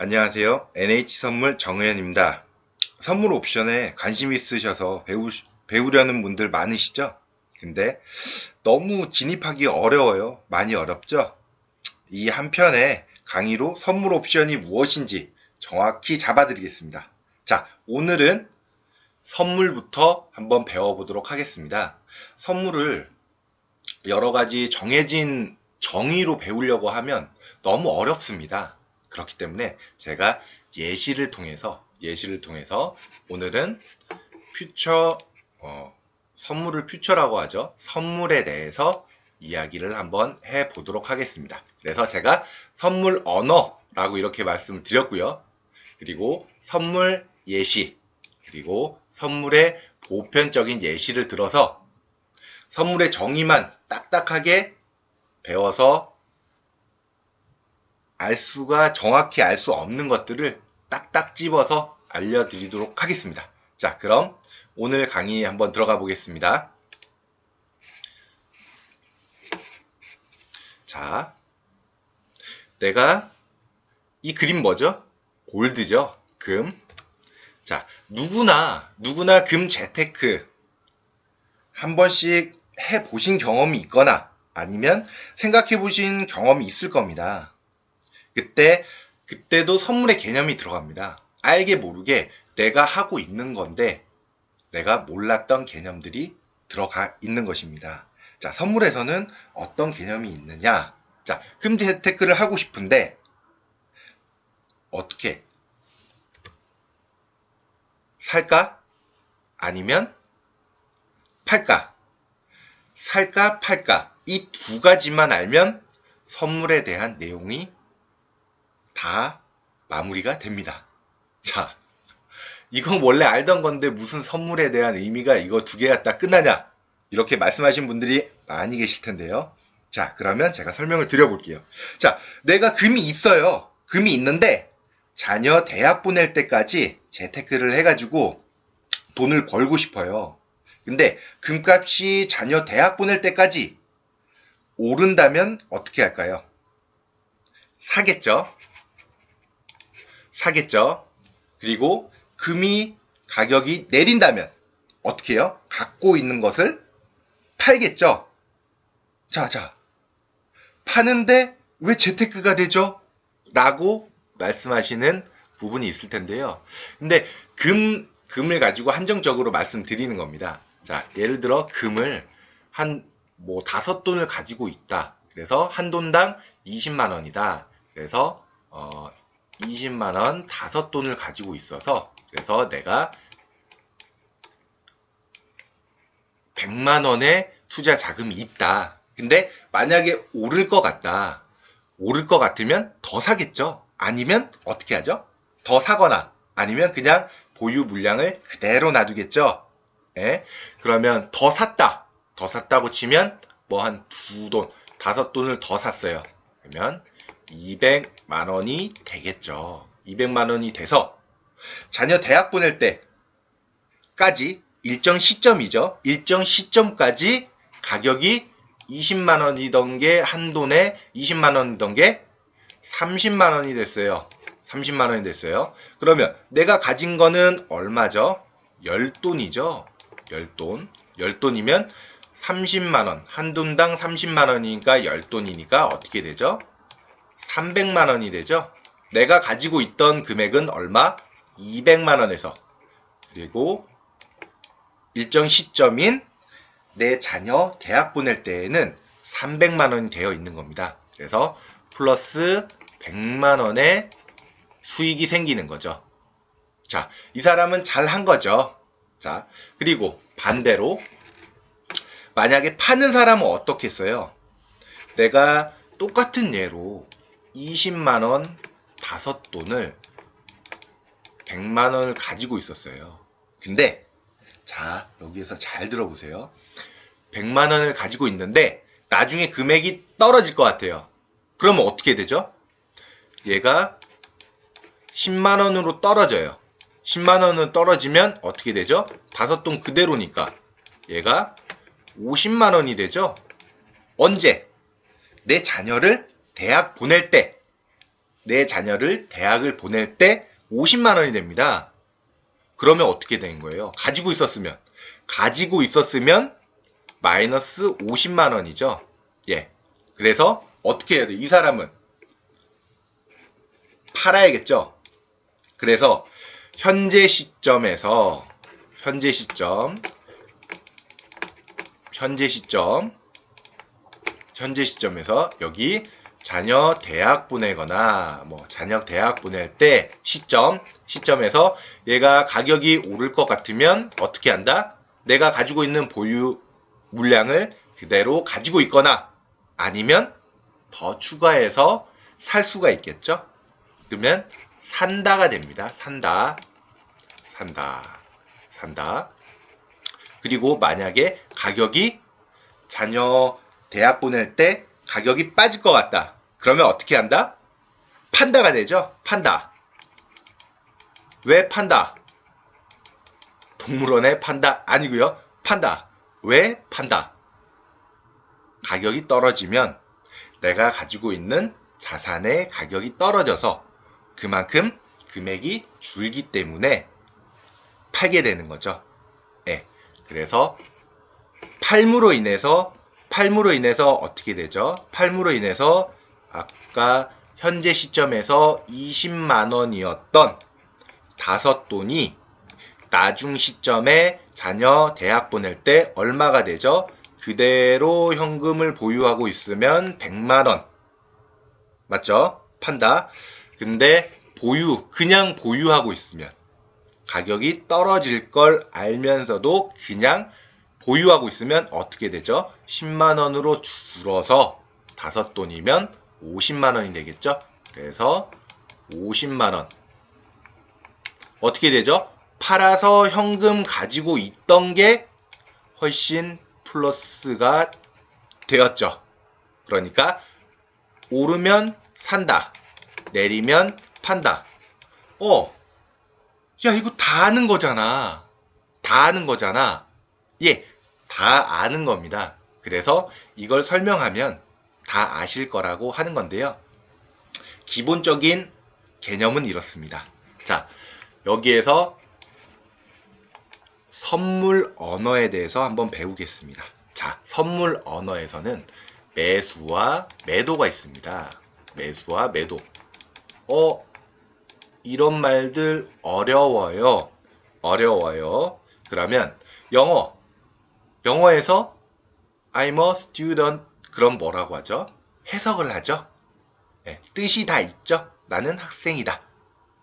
안녕하세요. NH선물 정의현입니다. 선물 옵션에 관심 있으셔서 배우, 배우려는 분들 많으시죠? 근데 너무 진입하기 어려워요. 많이 어렵죠? 이 한편에 강의로 선물 옵션이 무엇인지 정확히 잡아드리겠습니다. 자, 오늘은 선물부터 한번 배워보도록 하겠습니다. 선물을 여러 가지 정해진 정의로 배우려고 하면 너무 어렵습니다. 그렇기 때문에 제가 예시를 통해서 예시를 통해서 오늘은 퓨처 어, 선물을 퓨처라고 하죠. 선물에 대해서 이야기를 한번 해 보도록 하겠습니다. 그래서 제가 선물 언어라고 이렇게 말씀을 드렸고요. 그리고 선물 예시 그리고 선물의 보편적인 예시를 들어서 선물의 정의만 딱딱하게 배워서 알 수가 정확히 알 수 없는 것들을 딱딱 집어서 알려드리도록 하겠습니다. 자, 그럼 오늘 강의 한번 들어가 보겠습니다. 자, 내가 이 그림 뭐죠? 골드죠? 금. 자, 누구나, 누구나 금 재테크 한 번씩 해 보신 경험이 있거나 아니면 생각해 보신 경험이 있을 겁니다. 그때, 그때도 선물의 개념이 들어갑니다. 알게 모르게 내가 하고 있는 건데 내가 몰랐던 개념들이 들어가 있는 것입니다. 자, 선물에서는 어떤 개념이 있느냐? 자, 금 재테크를 하고 싶은데 어떻게 살까? 아니면 팔까? 살까 팔까? 이 두 가지만 알면 선물에 대한 내용이 다 마무리가 됩니다. 자, 이건 원래 알던 건데 무슨 선물에 대한 의미가 이거 두개 갖다 끝나냐? 이렇게 말씀하신 분들이 많이 계실 텐데요. 자, 그러면 제가 설명을 드려볼게요. 자, 내가 금이 있어요. 금이 있는데 자녀 대학 보낼 때까지 재테크를 해가지고 돈을 벌고 싶어요. 근데 금값이 자녀 대학 보낼 때까지 오른다면 어떻게 할까요? 사겠죠? 사겠죠? 그리고 금이 가격이 내린다면 어떻게 해요? 갖고 있는 것을 팔겠죠? 자, 자. 파는데 왜 재테크가 되죠? 라고 말씀하시는 부분이 있을 텐데요. 근데 금, 금을 가지고 한정적으로 말씀드리는 겁니다. 자, 예를 들어 금을 한 뭐 다섯 돈을 가지고 있다. 그래서 한 돈당 20만 원이다. 그래서 어 20만 원 다섯 돈을 가지고 있어서 그래서 내가 100만 원의 투자 자금이 있다. 근데 만약에 오를 것 같다. 오를 것 같으면 더 사겠죠. 아니면 어떻게 하죠? 더 사거나 아니면 그냥 보유 물량을 그대로 놔두겠죠. 예? 그러면 더 샀다. 더 샀다고 치면 뭐 한 두 돈, 다섯 돈을 더 샀어요. 그러면 200만 원이 되겠죠. 200만 원이 돼서 자녀 대학 보낼 때까지 일정 시점이죠. 일정 시점까지 가격이 20만 원이던 게 한 돈에 20만 원이던 게 30만 원이 됐어요. 30만 원이 됐어요. 그러면 내가 가진 거는 얼마죠? 10돈이죠. 10돈. 10돈이면 30만 원. 한 돈당 30만 원이니까 10돈이니까 어떻게 되죠? 300만 원이 되죠? 내가 가지고 있던 금액은 얼마? 200만 원에서. 그리고 일정 시점인 내 자녀 대학 보낼 때에는 300만 원이 되어 있는 겁니다. 그래서 플러스 100만 원의 수익이 생기는 거죠. 자, 이 사람은 잘 한 거죠. 자, 그리고 반대로 만약에 파는 사람은 어떻겠어요? 내가 똑같은 예로 20만원 다섯 돈을 100만원을 가지고 있었어요. 근데 자, 여기에서 잘 들어보세요. 100만원을 가지고 있는데 나중에 금액이 떨어질 것 같아요. 그러면 어떻게 되죠? 얘가 10만원으로 떨어져요. 10만원은 떨어지면 어떻게 되죠? 다섯 돈 그대로니까 얘가 50만원이 되죠? 언제? 내 자녀를 대학 보낼 때 내 자녀를 대학을 보낼 때 50만 원이 됩니다. 그러면 어떻게 된 거예요? 가지고 있었으면 가지고 있었으면 마이너스 50만 원이죠. 예. 그래서 어떻게 해야 돼? 이 사람은 팔아야겠죠. 그래서 현재 시점에서 현재 시점 현재 시점 현재 시점에서 여기 자녀 대학 보내거나 뭐 자녀 대학 보낼 때 시점 시점에서 얘가 가격이 오를 것 같으면 어떻게 한다? 내가 가지고 있는 보유 물량을 그대로 가지고 있거나 아니면 더 추가해서 살 수가 있겠죠? 그러면 산다가 됩니다. 산다. 산다. 산다. 그리고 만약에 가격이 자녀 대학 보낼 때 가격이 빠질 것 같다. 그러면 어떻게 한다? 판다가 되죠? 판다. 왜 판다? 동물원에 판다 아니고요. 판다. 왜 판다? 가격이 떨어지면 내가 가지고 있는 자산의 가격이 떨어져서 그만큼 금액이 줄기 때문에 팔게 되는 거죠. 예. 그래서 팔므로 인해서 팔므로 인해서 어떻게 되죠? 팔므로 인해서 아까 현재 시점에서 20만 원이었던 다섯 돈이 나중 시점에 자녀 대학 보낼 때 얼마가 되죠? 그대로 현금을 보유하고 있으면 100만 원. 맞죠? 판다. 근데 보유, 그냥 보유하고 있으면 가격이 떨어질 걸 알면서도 그냥 보유하고 있으면 어떻게 되죠? 10만 원으로 줄어서 다섯 돈이면 50만 원이 되겠죠? 그래서 50만 원. 어떻게 되죠? 팔아서 현금 가지고 있던 게 훨씬 플러스가 되었죠. 그러니까 오르면 산다. 내리면 판다. 어, 야, 이거 다 아는 거잖아. 다 아는 거잖아. 예, 다 아는 겁니다. 그래서 이걸 설명하면 다 아실 거라고 하는 건데요. 기본적인 개념은 이렇습니다. 자, 여기에서 선물 언어에 대해서 한번 배우겠습니다. 자, 선물 언어에서는 매수와 매도가 있습니다. 매수와 매도. 어, 이런 말들 어려워요. 어려워요. 그러면 영어. 영어에서 I'm a student 그럼 뭐라고 하죠? 해석을 하죠. 네, 뜻이 다 있죠. 나는 학생이다.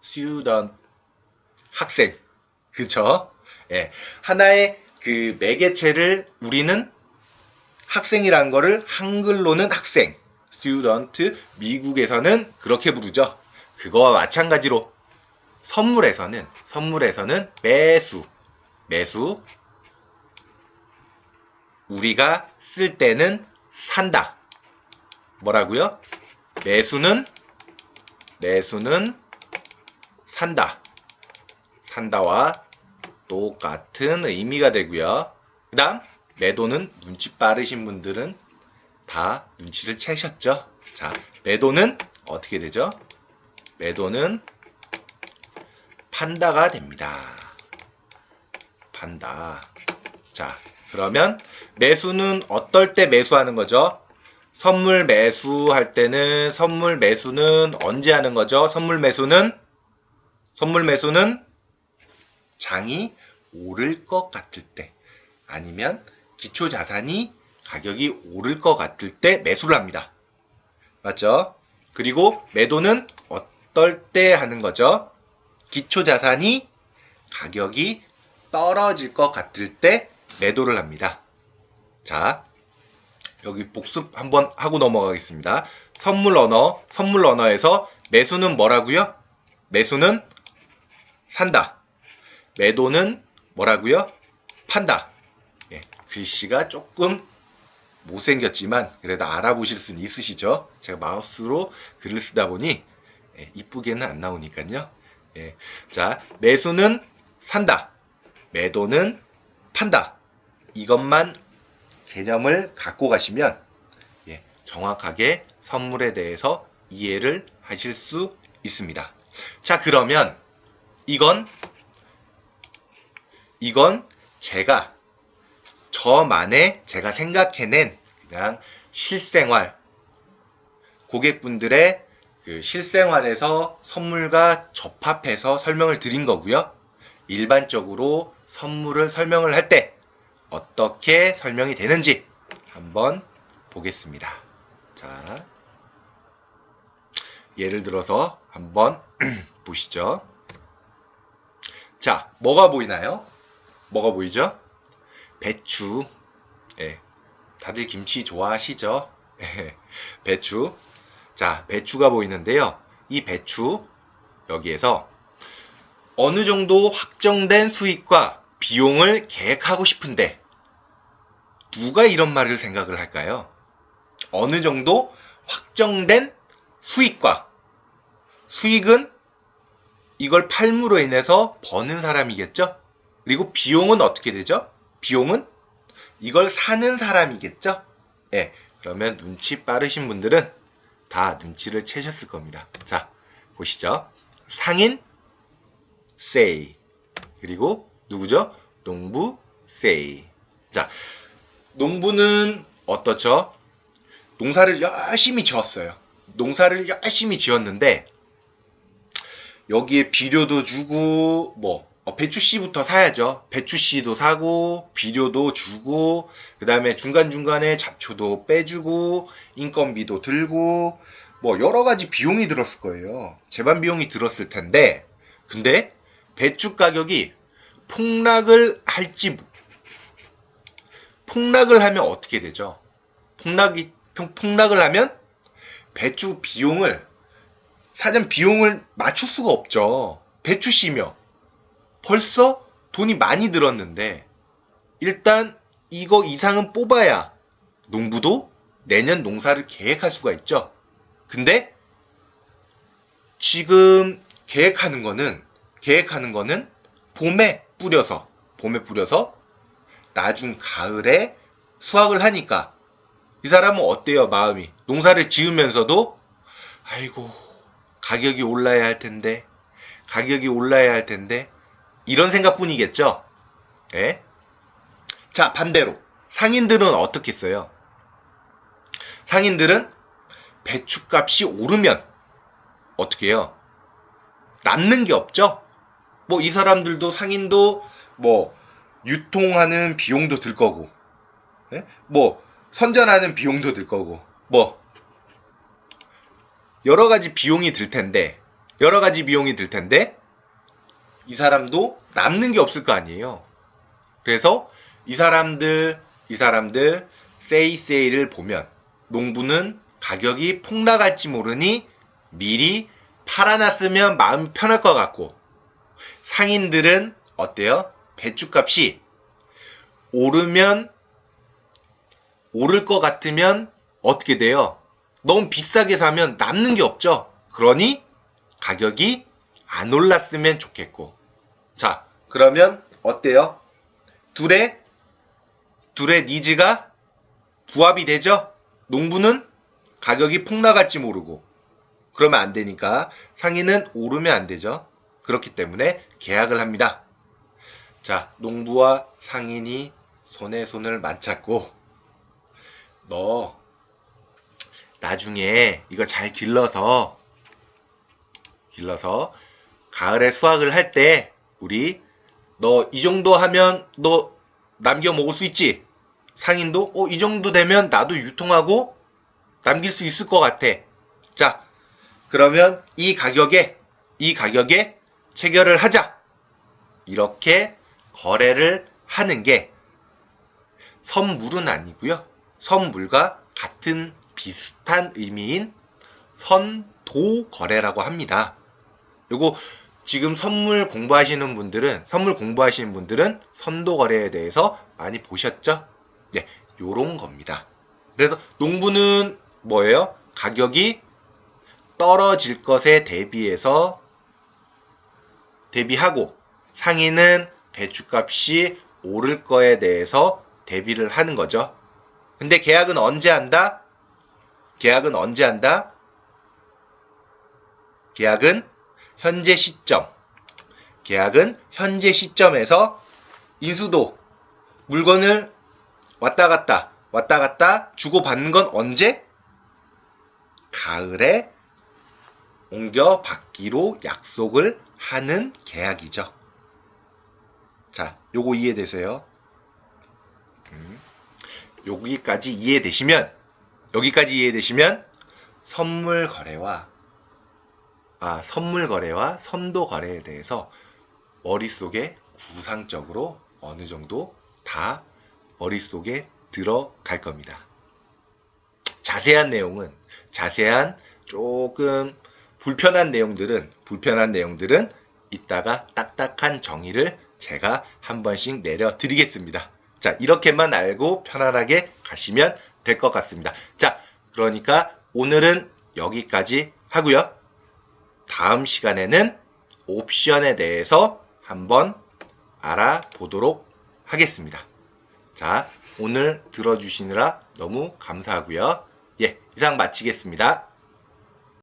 student 학생. 그쵸? 예, 하나의 그 매개체를 우리는 학생이라는 거를 한글로는 학생, student, 미국에서는 그렇게 부르죠. 그거와 마찬가지로 선물에서는 선물에서는 매수 매수 우리가 쓸 때는 산다. 뭐라고요? 매수는 매수는 산다. 산다와 똑같은 의미가 되고요. 그 다음 매도는 눈치 빠르신 분들은 다 눈치를 채셨죠? 자, 매도는 어떻게 되죠? 매도는 판다가 됩니다. 판다. 자, 그러면 매수는 어떨 때 매수하는 거죠? 선물 매수할 때는 선물 매수는 언제 하는 거죠? 선물 매수는 선물 매수는 장이 오를 것 같을 때 아니면 기초 자산이 가격이 오를 것 같을 때 매수를 합니다. 맞죠? 그리고 매도는 어떨 때 하는 거죠? 기초 자산이 가격이 떨어질 것 같을 때 매도를 합니다. 자, 여기 복습 한번 하고 넘어가겠습니다. 선물 언어, 선물 언어에서 매수는 뭐라고요? 매수는 산다. 매도는 뭐라고요? 판다. 예, 글씨가 조금 못생겼지만 그래도 알아보실 수는 있으시죠? 제가 마우스로 글을 쓰다 보니 예, 이쁘게는 안 나오니까요. 예, 자, 매수는 산다. 매도는 판다. 이것만 개념을 갖고 가시면 예, 정확하게 선물에 대해서 이해를 하실 수 있습니다. 자, 그러면 이건 이건 제가 저만의 제가 생각해낸 그냥 실생활 고객분들의 그 실생활에서 선물과 접합해서 설명을 드린 거고요. 일반적으로 선물을 설명을 할 때 어떻게 설명이 되는지 한번 보겠습니다. 자, 예를 들어서 한번 보시죠. 자, 뭐가 보이나요? 뭐가 보이죠? 배추. 예. 다들 김치 좋아하시죠? 예. 배추. 자, 배추가 보이는데요. 이 배추, 여기에서 어느 정도 확정된 수익과 비용을 계획하고 싶은데, 누가 이런 말을 생각을 할까요? 어느 정도 확정된 수익과 수익은 이걸 팔므로 인해서 버는 사람이겠죠? 그리고 비용은 어떻게 되죠? 비용은 이걸 사는 사람이겠죠? 예. 네, 그러면 눈치 빠르신 분들은 다 눈치를 채셨을 겁니다. 자, 보시죠. 상인, say. 그리고 누구죠? 농부, say. 자, 농부는 어떻죠? 농사를 열심히 지었어요. 농사를 열심히 지었는데 여기에 비료도 주고 뭐 어, 배추씨부터 사야죠. 배추씨도 사고 비료도 주고 그 다음에 중간중간에 잡초도 빼주고 인건비도 들고 뭐 여러 가지 비용이 들었을 거예요. 재반 비용이 들었을 텐데 근데 배추 가격이 폭락을 할지 폭락을 하면 어떻게 되죠? 폭락이 폭락을 하면 배추 비용을 사전 비용을 맞출 수가 없죠. 배추 씨며 벌써 돈이 많이 들었는데 일단 이거 이상은 뽑아야 농부도 내년 농사를 계획할 수가 있죠. 근데 지금 계획하는 거는 계획하는 거는 봄에 뿌려서 봄에 뿌려서 나중 가을에 수확을 하니까 이 사람은 어때요 마음이 농사를 지으면서도 아이고 가격이 올라야 할 텐데 가격이 올라야 할 텐데 이런 생각뿐이겠죠. 예? 자 반대로 상인들은 어떻게 써요? 상인들은 배추값이 오르면 어떻게 해요? 남는 게 없죠? 뭐 이 사람들도 상인도 뭐 유통하는 비용도 들 거고, 예? 뭐 선전하는 비용도 들 거고, 뭐 여러 가지 비용이 들 텐데, 여러 가지 비용이 들 텐데 이 사람도 남는 게 없을 거 아니에요. 그래서 이 사람들, 이 사람들 세이 세일을 보면 농부는 가격이 폭락할지 모르니 미리 팔아놨으면 마음이 편할 것 같고 상인들은 어때요? 배추값이 오르면 오를 것 같으면 어떻게 돼요? 너무 비싸게 사면 남는 게 없죠. 그러니 가격이 안 올랐으면 좋겠고. 자, 그러면 어때요? 둘의 둘의 니즈가 부합이 되죠? 농부는 가격이 폭락할지 모르고 그러면 안 되니까 상인은 오르면 안 되죠. 그렇기 때문에 계약을 합니다. 자, 농부와 상인이 손에 손을 맞잡고 너 나중에 이거 잘 길러서 길러서 가을에 수확을 할 때 우리 너 이 정도 하면 너 남겨 먹을 수 있지? 상인도 어 이 정도 되면 나도 유통하고 남길 수 있을 것 같아. 자, 그러면 이 가격에 이 가격에 체결을 하자. 이렇게 거래를 하는 게 선물은 아니고요. 선물과 같은 비슷한 의미인 선도 거래라고 합니다. 요거 지금 선물 공부하시는 분들은 선물 공부하시는 분들은 선도 거래에 대해서 많이 보셨죠? 네, 요런 겁니다. 그래서 농부는 뭐예요? 가격이 떨어질 것에 대비해서 대비하고 상인은 배추값이 오를 거에 대해서 대비를 하는 거죠. 근데 계약은 언제 한다? 계약은 언제 한다? 계약은 현재 시점. 계약은 현재 시점에서 인수도 물건을 왔다 갔다 왔다 갔다 주고받는 건 언제? 가을에 옮겨 받기로 약속을 하는 계약이죠. 자, 요거 이해되세요? 음, 여기까지 이해되시면 여기까지 이해되시면 선물 거래와 아, 선물 거래와 선도 거래에 대해서 머릿속에 구상적으로 어느 정도 다 머릿속에 들어갈 겁니다. 자세한 내용은 자세한 조금 불편한 내용들은 불편한 내용들은 이따가 딱딱한 정의를 제가 한 번씩 내려드리겠습니다. 자, 이렇게만 알고 편안하게 가시면 될 것 같습니다. 자, 그러니까 오늘은 여기까지 하고요. 다음 시간에는 옵션에 대해서 한번 알아보도록 하겠습니다. 자, 오늘 들어주시느라 너무 감사하고요. 예, 이상 마치겠습니다.